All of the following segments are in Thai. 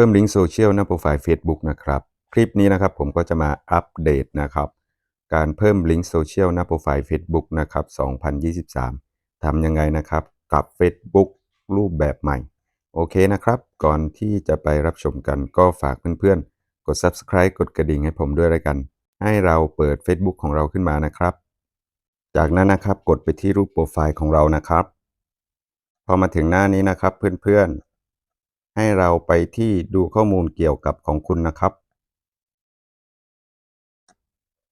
พิ่มลิงก์โซเชียลหน้าโปรไฟล์ Facebook นะครับ คลิปนี้นะครับผมก็จะมาอัปเดตนะครับ การเพิ่มลิงก์โซเชียลหน้าโปรไฟล์ Facebook นะครับ 2023 ทำยังไงนะครับ กับ Facebook รูปแบบใหม่ โอเคนะครับ ก่อนที่จะไปรับชมกันก็ฝากเพื่อนๆ กด Subscribe กดกระดิ่งให้ผมด้วยแล้วกัน ให้เราเปิด Facebook ของเราขึ้นมานะครับ จากนั้นนะครับกดไปที่รูปโปรไฟล์ของเรานะครับ พอมาถึงหน้านี้นะครับเพื่อนๆ ให้เราไปที่ดูข้อมูลเกี่ยวกับของคุณนะครับ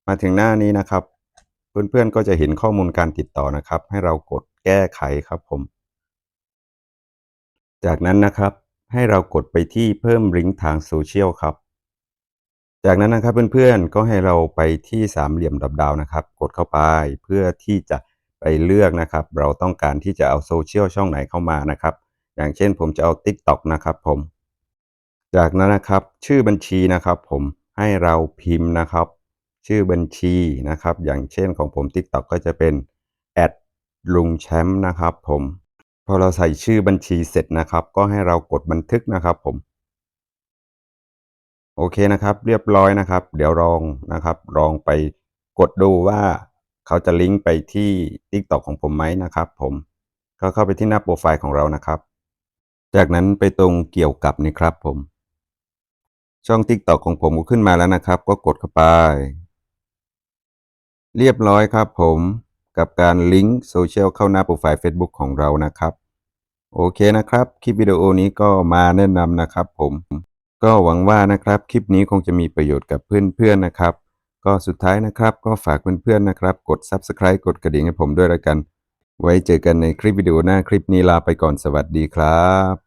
มาถึงหน้านี้นะครับ เพื่อนๆก็จะเห็นข้อมูลการติดต่อนะครับ ให้เรากดแก้ไขครับผม จากนั้นนะครับให้เรากดไปที่เพิ่มลิงก์ทางโซเชียลครับ จากนั้นนะครับเพื่อนๆก็ให้เราไปที่สามเหลี่ยมดับดาวนะครับ กดเข้าไปเพื่อที่จะไปเลือกนะครับ เราต้องการที่จะเอาโซเชียลช่องไหนเข้ามานะครับ อย่างเช่นผมจะเอา TikTok นะครับผม จากนั้นนะครับชื่อบัญชีนะครับผมให้เราพิมพ์นะครับ ชื่อบัญชีนะครับ อย่างเช่นของผม TikTok ก็จะเป็นแอดลุงแชมป์นะครับผมพอเราใส่ชื่อบัญชีเสร็จนะครับ ก็ให้เรากดบันทึกนะครับผม โอเคนะครับ เรียบร้อยนะครับ เดี๋ยวลองนะครับลองไปกดดูว่าเขาจะลิงก์ไปที่ TikTok ของผมไหมนะครับผมก็เข้าไปที่หน้าโปรไฟล์ของเรานะครับ จากนั้นไปตรงเกี่ยวกับนี่ครับผม ช่อง TikTok ของผมก็ขึ้นมาแล้วนะครับ ก็กดเข้าไป เรียบร้อยครับผมกับการลิงก์โซเชียลเข้าหน้าโปรไฟล์ Facebook ของเรานะครับ โอเคนะครับ คลิปวิดีโอนี้ก็มาแนะนำนะครับผม ก็หวังว่านะครับคลิปนี้คงจะมีประโยชน์กับเพื่อนๆนะครับ ก็สุดท้ายนะครับก็ฝากเพื่อนๆนะครับ กด Subscribe กดกระดิ่งให้ผมด้วยล้วกัน ไว้เจอกันในคลิปวิดีโอหน้าคลิปนี้ลาไปก่อนสวัสดีครับ